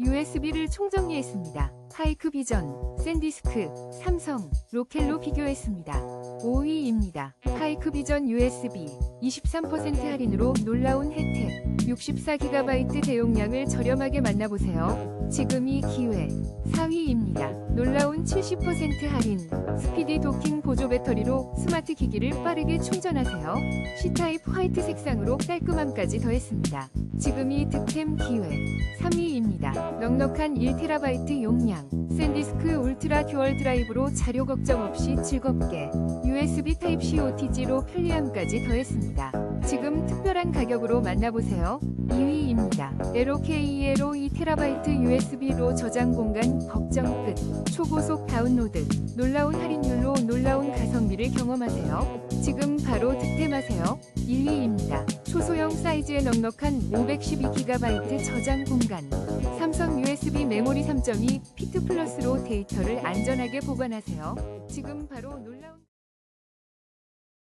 USB를 총정리했습니다. 하이크 비전, 샌디스크, 삼성, 로켈로 비교했습니다. 5위입니다. 하이크 비전 USB 23% 할인으로 놀라운 혜택 64GB 대용량을 저렴하게 만나보세요. 지금이 기회 4위입니다. 놀라운 70% 할인 스피디 도킹 보조 배터리로 스마트 기기를 빠르게 충전하세요. C타입 화이트 색상으로 깔끔함까지 더했습니다. 지금이 득템 기회 3위입니다. 넉넉한 1TB 용량 샌디스크 울트라 듀얼 드라이브로 자료 걱정 없이 즐겁게 USB 타입C OTG로 편리함까지 더했습니다. 지금 특별한 가격으로 만나보세요. 2위입니다. 에로KE로 2TB USB로 저장 공간 걱정 끝. 초고속 다운로드. 놀라운 할인율로 놀라운 가성비를 경험하세요. 지금 바로 득템하세요. 1위입니다. 초소형 사이즈의 넉넉한 512GB 저장 공간. 삼성 USB 메모리 3.2 피트 플러스로 데이터를 안전하게 보관하세요. 지금 바로 놀라운